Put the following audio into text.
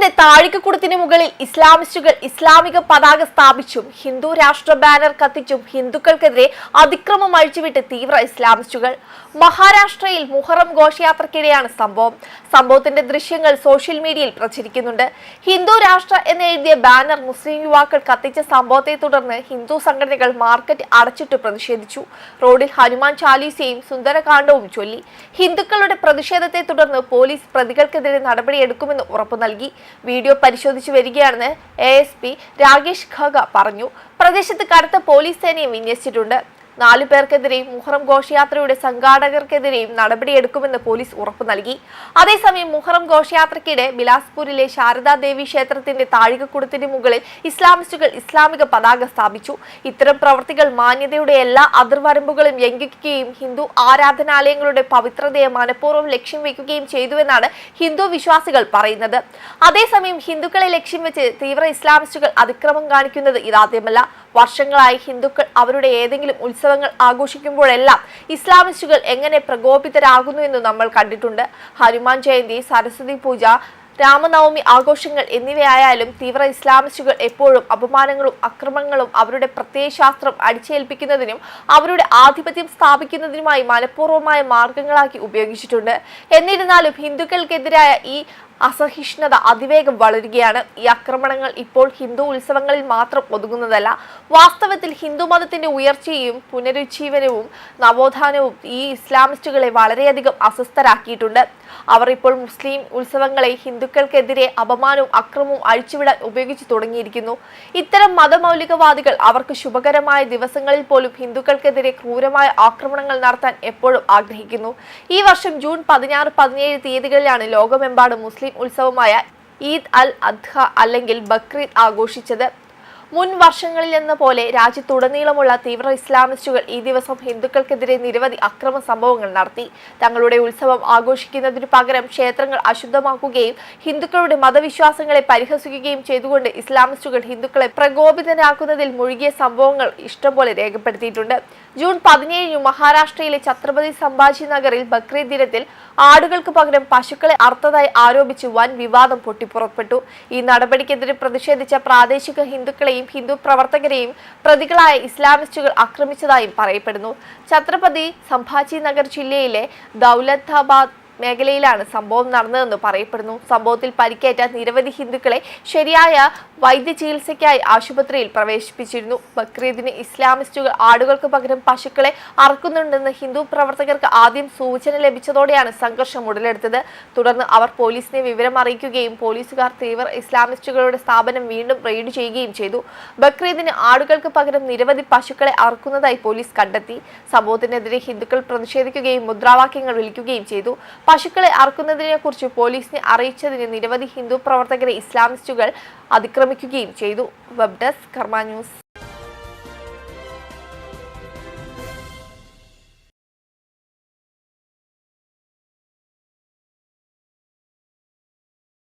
സംഭവത്തിന്റെ താഴികക്കുടത്തിന് മുകളിൽ ഇസ്ലാമിസ്റ്റുകൾ ഇസ്ലാമിക പതാക സ്ഥാപിച്ചും ഹിന്ദു രാഷ്ട്ര ബാനർ കത്തിച്ചും ഹിന്ദുക്കൾക്കെതിരെ അതിക്രമം അഴിച്ചുവിട്ട് തീവ്ര ഇസ്ലാമിസ്റ്റുകൾ. മഹാരാഷ്ട്രയിൽ മുഹറം ഘോഷയാത്രക്കിടെയാണ് സംഭവം. സംഭവത്തിന്റെ ദൃശ്യങ്ങൾ സോഷ്യൽ മീഡിയയിൽ പ്രചരിക്കുന്നുണ്ട്. ഹിന്ദു രാഷ്ട്ര എന്ന് എഴുതിയ ബാനർ മുസ്ലിം യുവാക്കൾ കത്തിച്ച സംഭവത്തെ തുടർന്ന് ഹിന്ദു സംഘടനകൾ മാർക്കറ്റ് അടച്ചിട്ട് പ്രതിഷേധിച്ചു. റോഡിൽ ഹനുമാൻ ചാലീസയും സുന്ദരകാണ്ഡവും ചൊല്ലി. ഹിന്ദുക്കളുടെ പ്രതിഷേധത്തെ തുടർന്ന് പോലീസ് പ്രതികൾക്കെതിരെ നടപടിയെടുക്കുമെന്ന് ഉറപ്പു നൽകി വീഡിയോ പരിശോധിച്ചു വരികയാണെന്ന് എ രാകേഷ് ഖഗ പറഞ്ഞു. പ്രദേശത്ത് കടുത്ത പോലീസ് സേനയും വിന്യസിച്ചിട്ടുണ്ട്. നാലു പേർക്കെതിരെയും മുഹറം ഘോഷയാത്രയുടെ സംഘാടകർക്കെതിരെയും നടപടിയെടുക്കുമെന്ന് പോലീസ് ഉറപ്പു നൽകി. അതേസമയം മുഹറം ഘോഷയാത്രയ്ക്കിടെ ബിലാസ്പൂരിലെ ശാരദാ ദേവി ക്ഷേത്രത്തിന്റെ താഴികക്കുടത്തിന് മുകളിൽ ഇസ്ലാമിസ്റ്റുകൾ ഇസ്ലാമിക പതാക സ്ഥാപിച്ചു. ഇത്തരം പ്രവർത്തികൾ മാന്യതയുടെ എല്ലാ അതിർവരമ്പുകളും ലംഘിക്കുകയും ഹിന്ദു ആരാധനാലയങ്ങളുടെ പവിത്രതയെ മനഃപൂർവം ലക്ഷ്യം വെക്കുകയും ചെയ്തുവെന്നാണ് ഹിന്ദു വിശ്വാസികൾ പറയുന്നത്. അതേസമയം ഹിന്ദുക്കളെ ലക്ഷ്യം വെച്ച് തീവ്ര ഇസ്ലാമിസ്റ്റുകൾ അതിക്രമം കാണിക്കുന്നത് ഇതാദ്യമല്ല. വർഷങ്ങളായി ഹിന്ദുക്കൾ അവരുടെ ഏതെങ്കിലും ഉത്സവങ്ങൾ ആഘോഷിക്കുമ്പോഴെല്ലാം ഇസ്ലാമിസ്റ്റുകൾ എങ്ങനെ പ്രകോപിതരാകുന്നു എന്ന് നമ്മൾ കണ്ടിട്ടുണ്ട്. ഹനുമാൻ ജയന്തി സരസ്വതി പൂജ രാമനവമി ആഘോഷങ്ങൾ എന്നിവയായാലും തീവ്ര ഇസ്ലാമിസ്റ്റുകൾ എപ്പോഴും അപമാനങ്ങളും അക്രമങ്ങളും അവരുടെ പ്രത്യയശാസ്ത്രം അടിച്ചേൽപ്പിക്കുന്നതിനും അവരുടെ ആധിപത്യം സ്ഥാപിക്കുന്നതിനുമായി മനഃപൂർവമായ മാർഗങ്ങളാക്കി ഉപയോഗിച്ചിട്ടുണ്ട്. എന്നിരുന്നാലും ഹിന്ദുക്കൾക്കെതിരായ ഈ അസഹിഷ്ണുത അതിവേഗം വളരുകയാണ്. ഈ ആക്രമണങ്ങൾ ഇപ്പോൾ ഹിന്ദു ഉത്സവങ്ങളിൽ മാത്രം ഒതുങ്ങുന്നതല്ല. വാസ്തവത്തിൽ ഹിന്ദു മതത്തിന്റെ ഉയർച്ചയും പുനരുജ്ജീവനവും നവോത്ഥാനവും ഈ ഇസ്ലാമിസ്റ്റുകളെ വളരെയധികം അസ്വസ്ഥരാക്കിയിട്ടുണ്ട്. അവർ ഇപ്പോൾ മുസ്ലിം ഉത്സവങ്ങളെ ഹിന്ദുക്കൾക്കെതിരെ അപമാനവും അക്രമവും അഴിച്ചുവിടാൻ ഉപയോഗിച്ചു തുടങ്ങിയിരിക്കുന്നു. ഇത്തരം മതമൗലികവാദികൾ അവർക്ക് ശുഭകരമായ ദിവസങ്ങളിൽ പോലും ഹിന്ദുക്കൾക്കെതിരെ ക്രൂരമായ ആക്രമണങ്ങൾ നടത്താൻ എപ്പോഴും ആഗ്രഹിക്കുന്നു. ഈ വർഷം ജൂൺ പതിനാറ് പതിനേഴ് തീയതികളിലാണ് ലോകമെമ്പാടും മുസ്ലിം ഉത്സവമായ ഈദ് അൽ അദ്ഹ അല്ലെങ്കിൽ ബക്രീദ് ആഘോഷിച്ചത് മുൻ വർഷങ്ങളിൽ നിന്ന് പോലെ രാജ്യത്തുടനീളമുള്ള തീവ്ര ഇസ്ലാമിസ്റ്റുകൾ ഈ ദിവസം ഹിന്ദുക്കൾക്കെതിരെ നിരവധി അക്രമ സംഭവങ്ങൾ നടത്തി. തങ്ങളുടെ ഉത്സവം ആഘോഷിക്കുന്നതിനു പകരം ക്ഷേത്രങ്ങൾ അശുദ്ധമാക്കുകയും ഹിന്ദുക്കളുടെ മതവിശ്വാസങ്ങളെ പരിഹസിക്കുകയും ചെയ്തുകൊണ്ട് ഇസ്ലാമിസ്റ്റുകൾ ഹിന്ദുക്കളെ പ്രകോപിതനാക്കുന്നതിൽ മുഴുകിയ സംഭവങ്ങൾ ഇഷ്ടംപോലെ രേഖപ്പെടുത്തിയിട്ടുണ്ട്. ജൂൺ പതിനേഴിന് മഹാരാഷ്ട്രയിലെ ഛത്രപതി സംഭാജി നഗറിൽ ബക്രീദ് ദിനത്തിൽ ആടുകൾക്ക് പകരം പശുക്കളെ അർത്ഥതായി ആരോപിച്ച് വൻ വിവാദം പൊട്ടിപ്പുറപ്പെട്ടു. ഈ നടപടിക്കെതിരെ പ്രതിഷേധിച്ച പ്രാദേശിക ഹിന്ദുക്കളെയും ഹിന്ദു പ്രവർത്തകരെയും പ്രതികളായ ഇസ്ലാമിസ്റ്റുകൾ ആക്രമിച്ചതായും പറയപ്പെടുന്നു. ഛത്രപതി സംഭാജി നഗർ ജില്ലയിലെ ദൗലത്താബാദ് മേഖലയിലാണ് സംഭവം നടന്നതെന്ന് പറയപ്പെടുന്നു. സംഭവത്തിൽ പരിക്കേറ്റ നിരവധി ഹിന്ദുക്കളെ ശരിയായ വൈദ്യ ചികിത്സയ്ക്കായി ആശുപത്രിയിൽ പ്രവേശിപ്പിച്ചിരുന്നു. ബക്രീദിന് ഇസ്ലാമിസ്റ്റുകൾ ആടുകൾക്ക് പകരം പശുക്കളെ അറക്കുന്നുണ്ടെന്ന് ഹിന്ദു പ്രവർത്തകർക്ക് ആദ്യം സൂചന ലഭിച്ചതോടെയാണ് സംഘർഷം ഉടലെടുത്തത്. തുടർന്ന് അവർ പോലീസിനെ വിവരം അറിയിക്കുകയും പോലീസുകാർ തീവ്ര ഇസ്ലാമിസ്റ്റുകളുടെ സ്ഥാപനം വീണ്ടും റെയ്ഡ് ചെയ്യുകയും ചെയ്തു. ബക്രീദിന് ആടുകൾക്ക് പകരം നിരവധി പശുക്കളെ അറക്കുന്നതായി പോലീസ് കണ്ടെത്തി. സംഭവത്തിനെതിരെ ഹിന്ദുക്കൾ പ്രതിഷേധിക്കുകയും മുദ്രാവാക്യങ്ങൾ വിളിക്കുകയും ചെയ്തു. പശുക്കളെ അറക്കുന്നതിനെ കുറിച്ച് പോലീസിനെ അറിയിച്ചതിന് നിരവധി ഹിന്ദു പ്രവർത്തകരെ ഇസ്ലാമിസ്റ്റുകൾ അതിക്രമിക്കുകയും ചെയ്തു. Web desk Karma news.